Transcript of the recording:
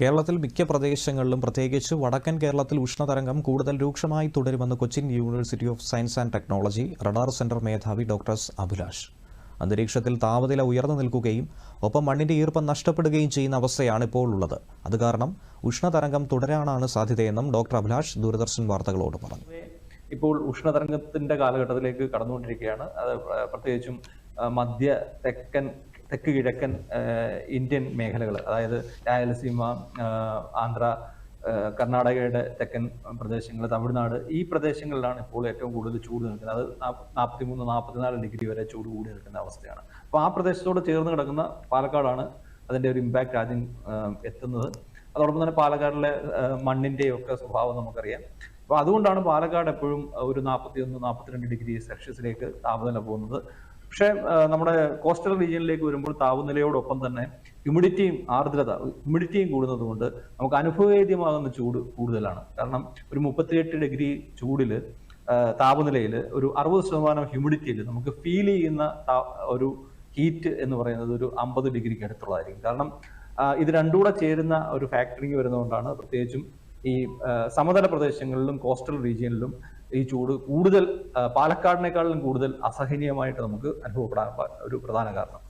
കേരളത്തിൽ മിക്ക പ്രദേശങ്ങളിലും പ്രത്യേകിച്ച് വടക്കൻ കേരളത്തിൽ ഉഷ്ണതരംഗം കൂടുതൽ രൂക്ഷമായി തുടരുമെന്ന് Cochin university of science and technology radar centre മേധാവി ഡോക്ടർ അഭിലാഷ്. അന്തരീക്ഷത്തിൽ താപനില ഉയർന്നു നിൽക്കുകയും ഒപ്പം മണ്ണിന്റെ ഈർപ്പം നഷ്ടപ്പെടുകയും ചെയ്യുന്ന അവസ്ഥയാണ് ഇപ്പോൾ ഉള്ളത്. അത് കാരണം ഉഷ്ണതരംഗം തുടരാനാണ് സാധ്യതയെന്നും ഡോക്ടർ അഭിലാഷ് ദൂരദർശൻ വാർത്തകളോട് പറഞ്ഞു. ഇപ്പോൾ ഉഷ്ണതരംഗത്തിന്റെ കാലഘട്ടത്തിലേക്ക് കടന്നുകൊണ്ടിരിക്കുകയാണ്. പ്രത്യേകിച്ചും മധ്യ തെക്കൻ തെക്ക് കിഴക്കൻ ഇന്ത്യൻ മേഖലകൾ അതായത് രായലസീമ ആന്ധ്ര കർണാടകയുടെ തെക്കൻ പ്രദേശങ്ങൾ തമിഴ്നാട് ഈ പ്രദേശങ്ങളിലാണ് ഇപ്പോൾ ഏറ്റവും കൂടുതൽ ചൂട് നിൽക്കുന്നത്. അത് നാൽപ്പത്തി മൂന്ന് നാൽപ്പത്തിനാല് ഡിഗ്രി വരെ ചൂട് കൂടി നിൽക്കുന്ന അവസ്ഥയാണ്. അപ്പോൾ ആ പ്രദേശത്തോട് ചേർന്ന് കിടക്കുന്ന പാലക്കാടാണ് അതിന്റെ ഒരു ഇമ്പാക്റ്റ് ആദ്യം എത്തുന്നത്. അതോടൊപ്പം തന്നെ പാലക്കാടിലെ മണ്ണിന്റെയൊക്കെ സ്വഭാവം നമുക്കറിയാം. അപ്പൊ അതുകൊണ്ടാണ് പാലക്കാട് എപ്പോഴും ഒരു നാൽപ്പത്തി ഒന്ന് നാൽപ്പത്തിരണ്ട് ഡിഗ്രി സെൽഷ്യസിലേക്ക് താപനില പോകുന്നത്. പക്ഷേ നമ്മുടെ കോസ്റ്റൽ റീജിയനിലേക്ക് വരുമ്പോൾ താപനിലയോടൊപ്പം തന്നെ ഹ്യൂമിഡിറ്റിയും ആർദ്രത ഹ്യൂമിഡിറ്റിയും കൂടുന്നത് കൊണ്ട് നമുക്ക് അനുഭവവേദ്യമാകുന്ന ചൂട് കൂടുതലാണ്. കാരണം ഒരു മുപ്പത്തിയെട്ട് ഡിഗ്രി ചൂടിൽ താപനിലയിൽ ഒരു അറുപത് ശതമാനം ഹ്യൂമിഡിറ്റിയിൽ നമുക്ക് ഫീൽ ചെയ്യുന്ന ഒരു ഹീറ്റ് എന്ന് പറയുന്നത് ഒരു അമ്പത് ഡിഗ്രിക്ക് അടുത്തുള്ളതായിരിക്കും. കാരണം ഇത് രണ്ടുകൂടെ ചേരുന്ന ഒരു ഫാക്ടറിങ് വരുന്നതുകൊണ്ടാണ് പ്രത്യേകിച്ചും ഈ സമതല പ്രദേശങ്ങളിലും കോസ്റ്റൽ റീജിയനിലും ഈ ചൂട് കൂടുതൽ പാലക്കാടിനേക്കാളും കൂടുതൽ അസഹനീയമായിട്ട് നമുക്ക് അനുഭവപ്പെടാൻ ഒരു പ്രധാന കാരണം.